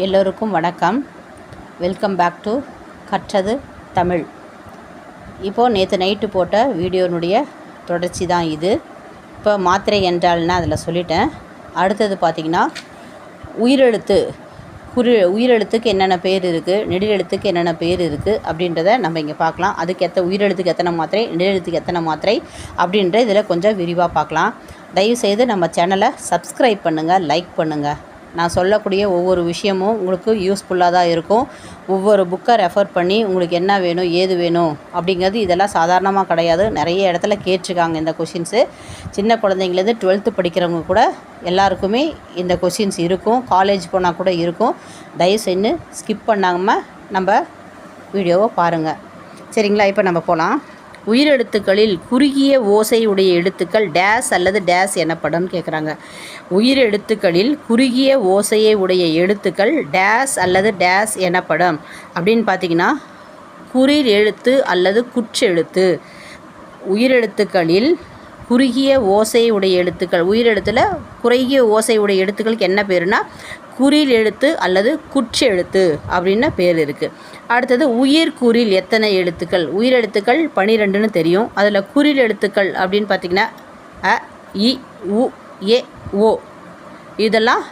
எல்லோருக்கும் வணக்கம். Welcome back to கற்றது தமிழ். இப்போது நேற்று நைட்டு போட்ட வீடியோனுடைய தொடர்ச்சி தான் இது. இப்போ மாத்திரை என்றால்னா அதில் சொல்லிட்டேன். அடுத்தது பார்த்திங்கன்னா உயிரெழுத்து. குறி உயிரெழுத்துக்கு என்னென்ன பேர் இருக்குது நெடிலெழுத்துக்கு என்னென்ன பேர் இருக்குது அப்படின்றத நம்ம இங்கே பார்க்கலாம். அதுக்கு எத்த உயிரெழுத்துக்கு எத்தனை மாத்திரை நெடிலெழுத்துக்கு எத்தனை மாத்திரை அப்படின்ற இதில் கொஞ்சம் விரிவாக பார்க்கலாம். தயவுசெய்து நம்ம சேனலை சப்ஸ்கிரைப் பண்ணுங்கள் லைக் பண்ணுங்கள் நான் சொல்லக்கூடிய ஒவ்வொரு விஷயமும் உங்களுக்கு யூஸ்ஃபுல்லாக தான் இருக்கும். ஒவ்வொரு புக்கை ரெஃபர் பண்ணி உங்களுக்கு என்ன வேணும் ஏது வேணும் அப்படிங்கிறது இதெல்லாம் சாதாரணமாக கிடையாது. நிறைய இடத்துல கேட்டிருக்காங்க இந்த கொஷின்ஸு சின்ன குழந்தைங்கலேருந்து டுவெல்த்து படிக்கிறவங்க கூட எல்லாருக்குமே இந்த கொஷின்ஸ் இருக்கும். காலேஜ் போனால் கூட இருக்கும். தயவு செஞ்சு ஸ்கிப் பண்ணாமல் நம்ம வீடியோவை பாருங்கள் சரிங்களா? இப்போ நம்ம போகலாம் உயிரெழுத்துக்களில் குறுகிய ஓசை உடைய எழுத்துக்கள் டேஸ் அல்லது டேஸ் எனப்படும் கேட்குறாங்க உயிரெழுத்துக்களில் குறுகிய ஓசையை உடைய எழுத்துக்கள் டேஸ் அல்லது டேஸ் எனப்படும். அப்படின்னு பார்த்தீங்கன்னா குறிர் எழுத்து அல்லது குற்றெழுத்து உயிரெழுத்துக்களில் குறுகிய ஓசையுடைய எழுத்துக்கள் உயிரெழுத்தில் குறுகிய ஓசையுடைய எழுத்துக்களுக்கு என்ன பேருனா குறில் எழுத்து அல்லது குற்றெழுத்து அப்படின்னு பேர் இருக்குது அடுத்தது உயிர் குறில் எத்தனை எழுத்துக்கள்? உயிர் எழுத்துக்கள் பனிரெண்டுன்னு தெரியும். அதில் குறில் எழுத்துக்கள் அப்படின்னு பார்த்திங்கன்னா அ இ உ ஏ ஓ. இதெல்லாம்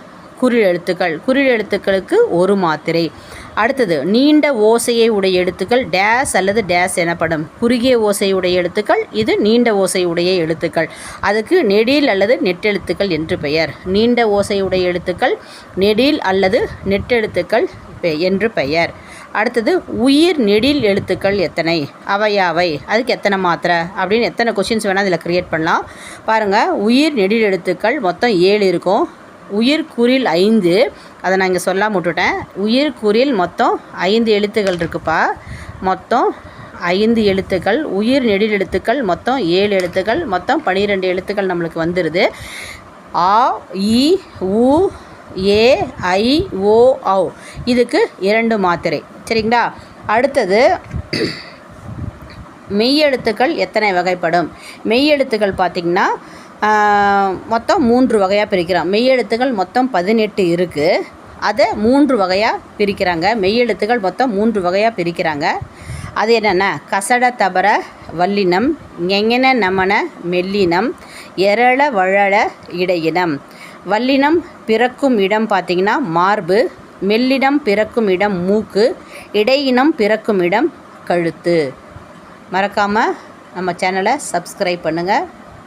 குறில் எழுத்துக்கள். குறில் எழுத்துக்களுக்கு ஒரு மாத்திரை. அடுத்தது நீண்ட ஓசையை உடைய எழுத்துக்கள் டேஸ் அல்லது டேஸ் எனப்படும். குறுகிய ஓசை உடைய எழுத்துக்கள் இது நீண்ட ஓசை உடைய எழுத்துக்கள். அதுக்கு நெடில் அல்லது நெட்டெழுத்துக்கள் என்று பெயர். நீண்ட ஓசை உடைய எழுத்துக்கள் நெடில் அல்லது நெட்டெழுத்துக்கள் பெ- என்று பெயர். அடுத்தது உயிர் நெடில் எழுத்துக்கள் எத்தனை? அவையாவை அதுக்கு எத்தனை மாத்திரை? அப்படின்னு எத்தனை கொஷின்ஸ் வேணால் இதில் க்ரியேட் பண்ணலாம். பாருங்கள் உயிர் நெடில் எழுத்துக்கள் மொத்தம் ஏழு இருக்கும். உயிர்குறில் ஐந்து. அதை நான் இங்கே சொல்லாமல் விட்டுட்டேன். உயிர்குறில் மொத்தம் ஐந்து எழுத்துக்கள் இருக்குப்பா. மொத்தம் ஐந்து எழுத்துக்கள் உயிர் நெடில் எழுத்துக்கள் மொத்தம் ஏழு எழுத்துக்கள் மொத்தம் பனிரெண்டு எழுத்துக்கள் நம்மளுக்கு வந்துடுது ஆ இ உ ஏ ஐ ஓ ஔ. இதுக்கு இரண்டு மாத்திரை. சரிங்களா? அடுத்தது மெய்யெழுத்துக்கள் எத்தனை வகைப்படும்? மெய்யெழுத்துக்கள் பார்த்திங்கன்னா மொத்தம் மூன்று வகையாக பிரிக்கிறோம். மெய்யெழுத்துக்கள் மொத்தம் பதினெட்டு இருக்குது அதை மூன்று வகையாக பிரிக்கிறாங்க. மெய்யெழுத்துக்கள் மொத்தம் மூன்று வகையாக பிரிக்கிறாங்க. அது என்னென்ன கசட தபர வல்லினம் ஞெங்கன நமன மெல்லினம் எரள வழல இடையினம். வல்லினம் பிறக்கும் இடம் பார்த்திங்கன்னா மார்பு மெல்லினம் பிறக்கும் இடம் மூக்கு இடையினம் பிறக்கும் இடம் கழுத்து. மறக்காமல் நம்ம சேனலை சப்ஸ்கிரைப் பண்ணுங்கள்